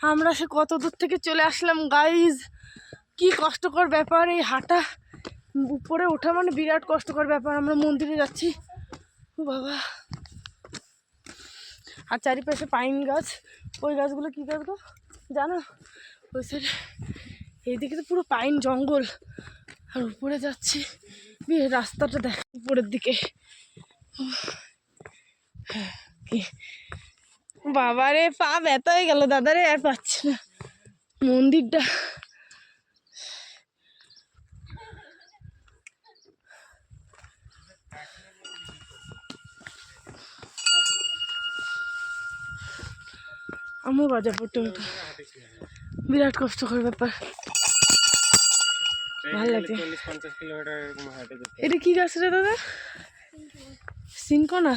আমরা সে কত দূর থেকে চলে আসলাম গাইজ কি কষ্টকর ব্যাপার এই হাঁটা। উপরে ওঠা মানে বিরাট কষ্টকর ব্যাপার, আমরা মন্দিরে যাচ্ছি। বাবা। আর চারিপাশে পাইন গাছ। ওই গাছগুলো কী গো? জানো? ওই সাইডে এইদিকে তো পুরো পাইন জঙ্গল। আর উপরে যাচ্ছি। রাস্তাটা দেখ, উপরের দিকে। কি বাবারে পা ব্যথা হয়ে গেল দাদারে আর পাচ্ছি না। মন্দিরটা। আমিও বাজাবো টোটো বিরাট কষ্টকর ব্যাপার। ভালো লাগে এটা কি গাছ রে দাদা? সিনকোনা?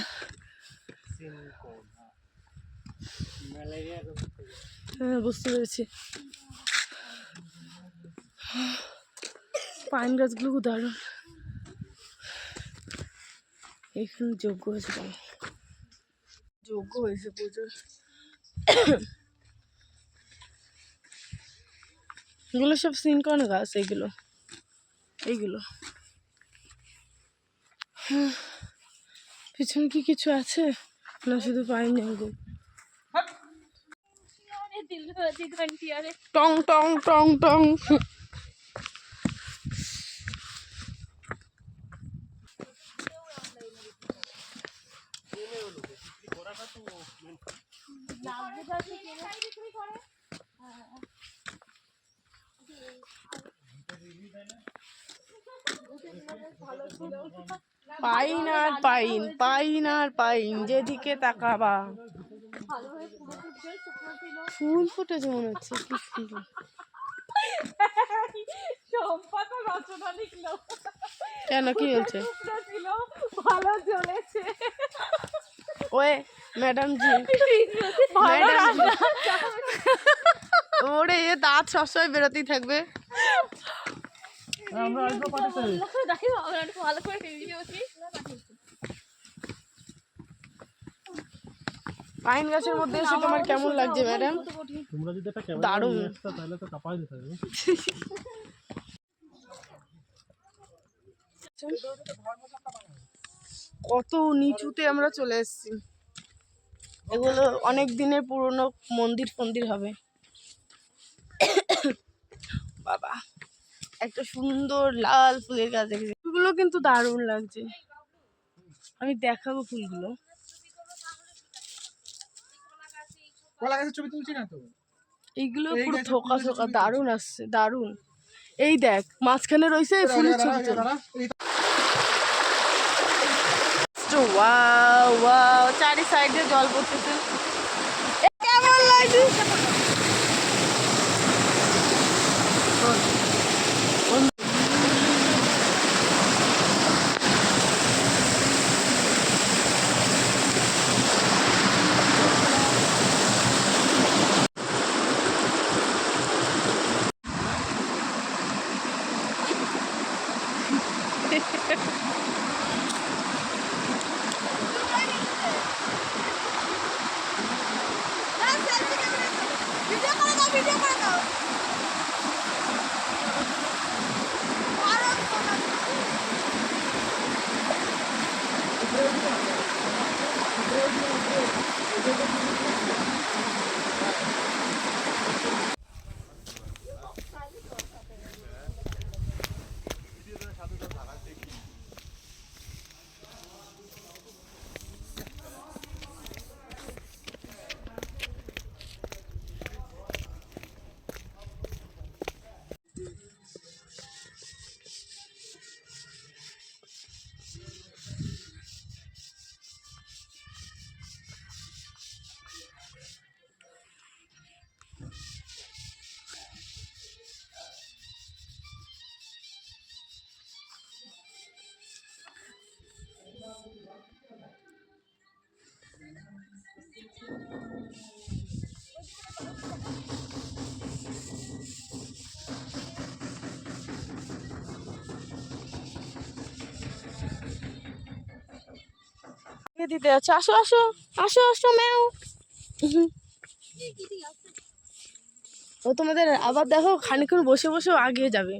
ম্যালেরিয়া হ্যাঁ বুঝতে পেরেছি। পাইন গাছগুলো দারুণ। এখানে যোগ্য হয়েছে যোগ্য হয়েছে প্রচুর। এগুলো সব সিনকন গাছ, এগুলো। এইগুলো হ্যাঁ। পিছনে কি কিছু আছে? না, শুধু পাইন জঙ্গল। টং টং টং টং। পাইন আর পাইন পাইন আর পাইন যেদিকে তাকাবা। ফুল ফুটেছে মনে হচ্ছে কি ফুল। রচনা লিখলো। কেন কি হয়েছে? ভালো চলেছে ওয়ে ম্যাডাম জি। ম্যাডাম ওরে এ দাঁত সবসময় বেরোতেই থাকবে। আমরা আসব পাঠাতে দেখো আমরা একটু ভালো করে ভিডিওছি পাইন গাছের মধ্যে এসে তোমার কেমন লাগছে ম্যাডাম তোমরা যদি একটা দারুণ। ক্যামেরা আসতে তাহলে তো কাপাই যেতে হবে। কত নিচুতে আমরা চলে এসেছি। এগুলো অনেক দিনের পুরনো মন্দির ফন্দির হবে। বাবা একটা সুন্দর লাল ফুলের গাছ দেখেছি ফুলগুলো কিন্তু দারুণ লাগছে। আমি দেখাবো ফুলগুলো। কলা গাছের ছবি তুলছি না তো? এইগুলো পুরো থোকা থোকা দারুণ আসছে দারুণ। এই দেখ মাঝখানে রয়েছে এই ফুলের ছবি ওয়াও ওয়াও চারি সাইডে জল পড়তেছে। ভিডিও করে দাও দিতে যাচ্ছে। আসো আসো আসো আসো, ম্যাও। ও তোমাদের আবার দেখো খানিক্ষণ বসে বসেও আগিয়ে যাবে।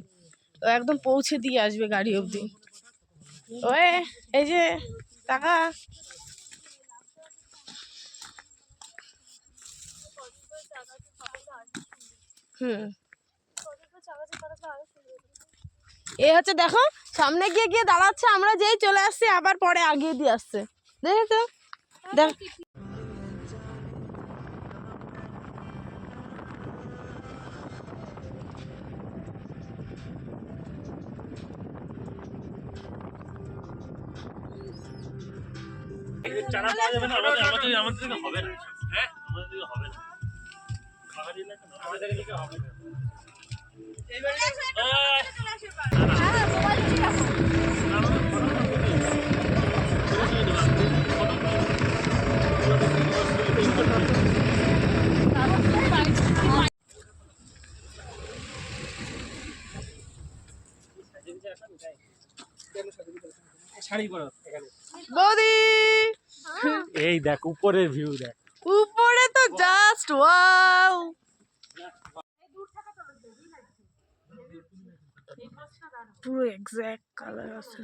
ও একদম পৌঁছে দিয়ে আসবে গাড়ি অবধি। ওয়ে, এই যে, টাকা। হুম। এ হচ্ছে দেখো, সামনে গিয়ে গিয়ে দাঁড়াচ্ছে। আমরা যেই চলে আসছি, আবার পরে আগিয়ে দিয়ে আসছে। দেখে। তো দেখ চারা পাওয়া যাবে না আমাদের আমাদের আমাদের দিকে হবে না। হ্যাঁ? আমাদের দিকে হবে না। আমাদের দিকে হবে না। এই, শাড়ি পরো এখানে। বৌদি! এই দেখ উপরের ভিউ দেখ। উপরে তো জাস্ট ওয়াও পুরো এক্স্যাক্ট কালার আছে।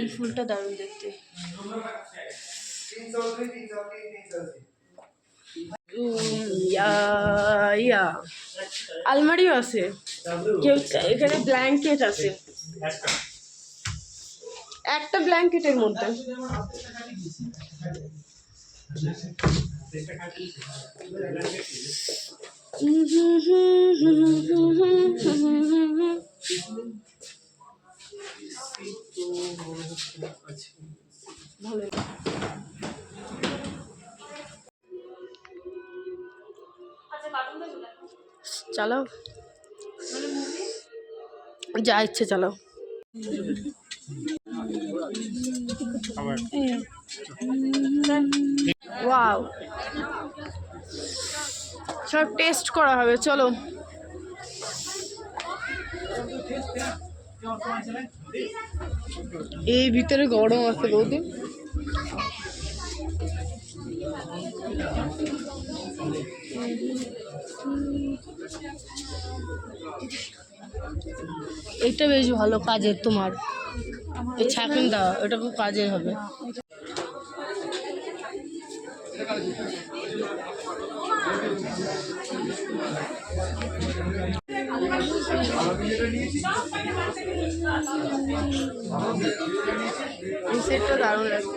এই ফুলটা দারুণ দেখতে। ইয়া আলমারিও আছে। কেউ এখানে ব্ল্যাঙ্কেট আছে। একটা ব্ল্যাঙ্কেটের মধ্যে। ভালো চালাও যা ইচ্ছে চালাও ওয়াও। সব টেস্ট করা হবে, চলো। এই ভিতরে গরম আছে বৌদি এটা বেশ ভালো কাজের তোমার। এই দাও এটা খুব কাজের হবে। এই সেটটা দারুণ লাগছে।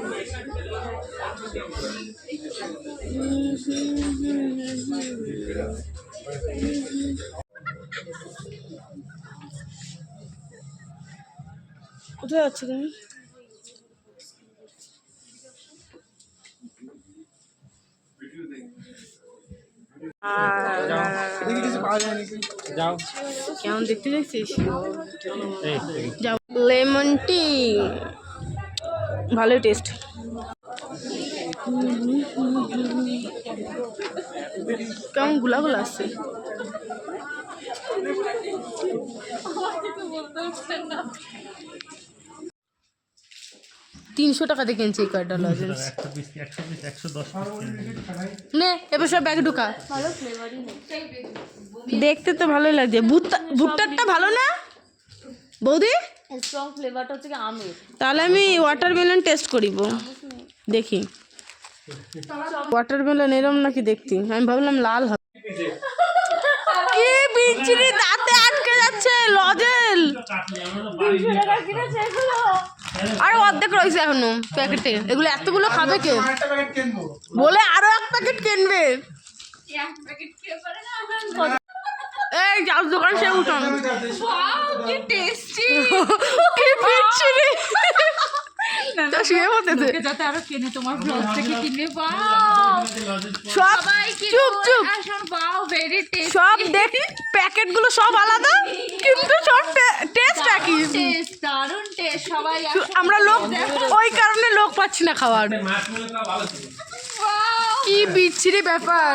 কোথায় যাচ্ছ তুমি? যাও কেমন দেখতে দেখছিস। যাও লেমন টি ভালোই টেস্ট কেমনগুলা গুলা আসছে তিনশো টাকাতে কিনছি এই কয়টা লজেন্স। নে এবার সব ব্যাগে ঢুকা। ভালো ফ্লেভারই নেই। দেখতে তো ভালোই লাগছে। ভুট্টা ভুট্টারটা ভালো না? বৌদি? স্ট্রং ফ্লেভারটা হচ্ছে আমের। তাহলে আমি ওয়াটারমেলন টেস্ট করিব। দেখি। ওয়াটারমেলন এরম নাকি দেখতে? আমি ভাবলাম লাল হবে। কি বিচ্ছিরি দাঁতে আটকে যাচ্ছে লজেল আর অর্ধেক রয়েছে এখনও প্যাকেটে। এগুলো এতগুলো খাবে কে? আরেকটা প্যাকেট কিনবো বলে আরও এক প্যাকেট কিনবে। এই যার দোকান সে উঠান। কি টেস্টি কি বিচ্ছিরি তা শুয়ে বলতে দে। যাতে আরও কেনে তোমার ব্লগ থেকে কিনে পাও সব সবাই চুপ চুপ এখন পাও ভেরি টেস্টি সব দেখ প্যাকেটগুলো সব আলাদা কিন্তু সব টেস্ট একই। দারুণ টেস্ট সবাই আমরা লোক ওই কারণে লোক পাচ্ছি না খাওয়ার। কি বিচ্ছিরি ব্যাপার।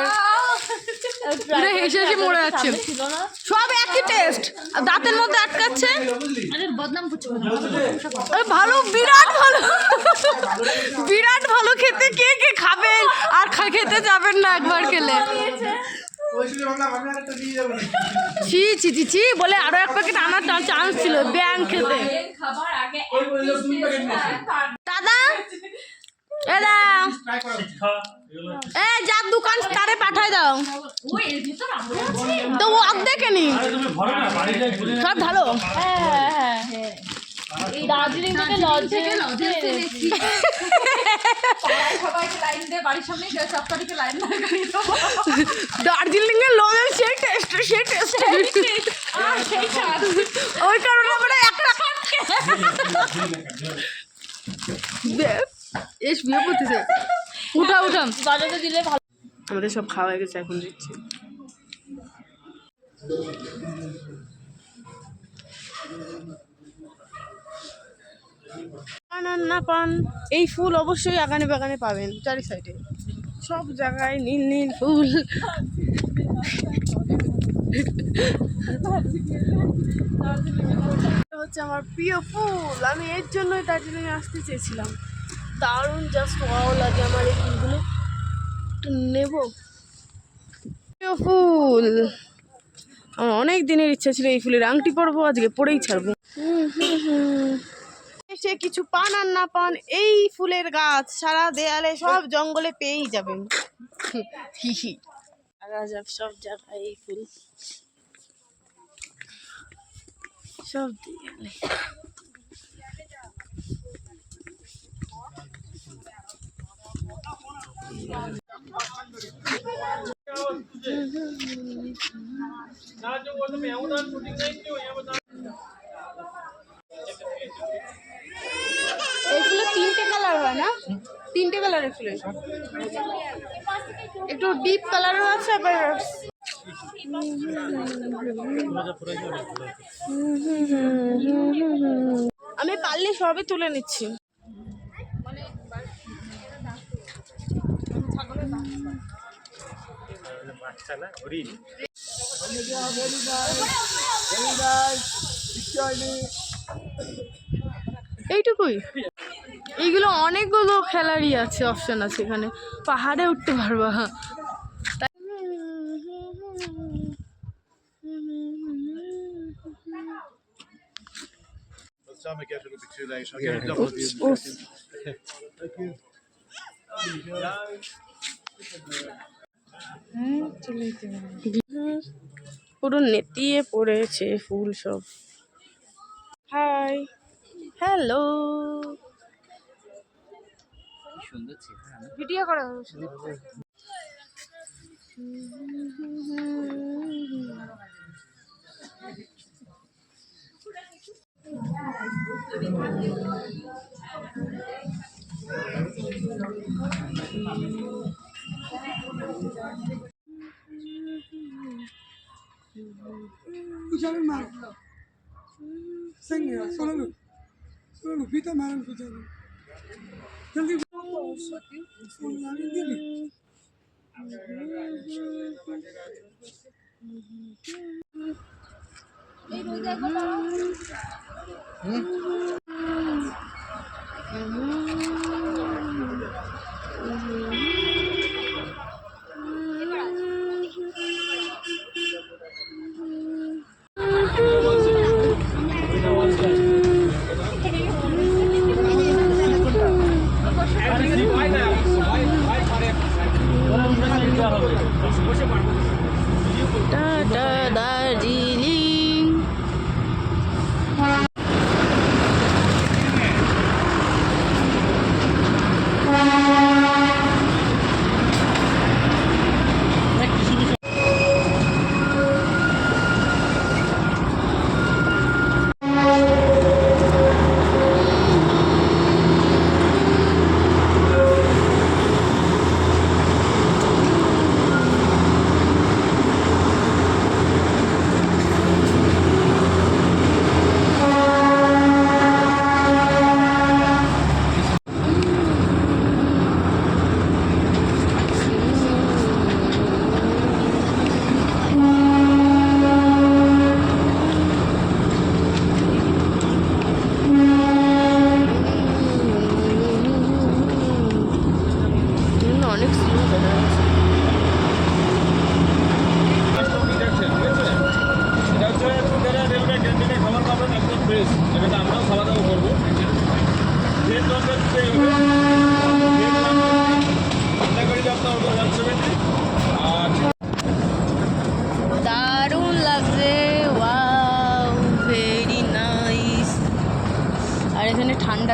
পুরো হেসে হেসে মরে যাচ্ছে। সব একই টেস্ট দাঁতের মধ্যে আটকাচ্ছে। ভালো বিরাট ভালো। বিরাট ভালো খেতে। কে কে খাবেন আর খেতে যাবেন না একবার খেলে। ছি ছি ছি ছি বলে আরও এক প্যাকেট আনার চান্স ছিল ব্যাংক খেতে। এ যার দোকান তারে পাঠায় দাও। তো অর্ধেকে নি সব ভালো দার্জিলিং থেকে লজ থেকে লজে এর লজের সেই টেস্ট সেই টেস্ট। ওই কারণে আমরা একটা এস বিয়ে করতেছে উঠা উঠা। বাজারে দিলে ভালো। আমাদের সব খাওয়া হয়ে গেছে এখন দিচ্ছি। পান আর না পান এই ফুল অবশ্যই আগানে বাগানে পাবেন চারি সাইডে। সব জায়গায় নীল নীল ফুল। হচ্ছে আমার প্রিয় ফুল আমি এর জন্যই দার্জিলিংয়ে আসতে চেয়েছিলাম। দারুণ জাস্ট ওয়াও লাগে আমার এই ফুলগুলো। একটু নেব। ফুল, আমার অনেক দিনের ইচ্ছা ছিল এই ফুলের আংটি পরবো, আজকে পরেই ছাড়বো। সে কিছু পান আর না পান, এই ফুলের গাছ সারা দেয়ালে সব জঙ্গলে পেয়েই যাবেন সব জায়গায় এই ফুল। সব দেয়ালে। ফুলের তিনটে কালার হয় না তিনটে কালারের ফুলের একটু ডিপ কালারও আছে আবার আমি পারলে সবই তুলে নিচ্ছি বাচ্চা না হরিণ এইটুকুই। এইগুলো অনেকগুলো খেলারই আছে অপশন আছে এখানে। পাহাড়ে উঠতে পারবা. উফ, হুম, পুরো। নেতিয়ে পড়েছে ফুল সব। হাই হ্যালো ভিডিও করো Pujaron Solano, Solano, fita maram fita. जल्दी दिल्ली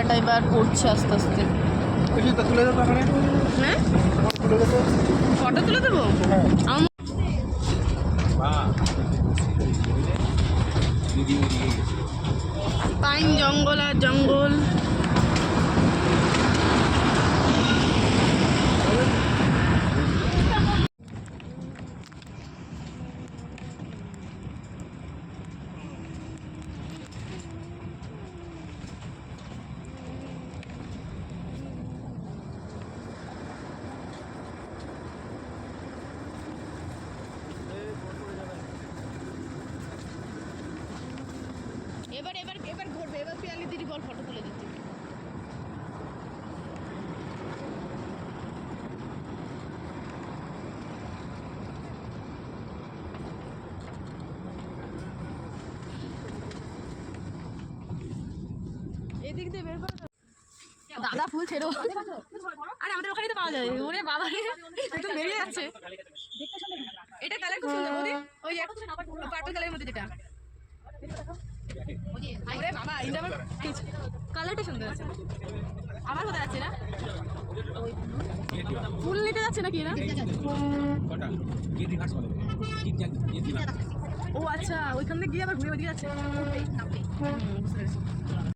এখানে এবার পড়ছে আস্তে আস্তে। তুলে দেবো এখানে হ্যাঁ? তুলে দেবো? ফটো তুলে দেবো আম- পাইন জঙ্গল আর জঙ্গল। এবার এবার এবার ঘুরবে এবার পিয়ালি দিদি বল ফটো তুলে দিতে এদিক দিয়ে বের করো ফুল ছেড়ো আরে আমাদের ওখানেই তো পাওয়া যায়। ওরে বাবা রে। বেরিয়ে যাচ্ছে। এটা কালার খুব সুন্দর ওই পার্পল কালারের মধ্যে যেটা। ওরে বাবা এটা আমার কালারটা সুন্দর আছে। আমার কোথায় যাচ্ছে না? ফুল নিতে যাচ্ছে নাকি না ও আচ্ছা ওইখান থেকে গিয়ে আবার ঘুরে ওইদিকে যাচ্ছে।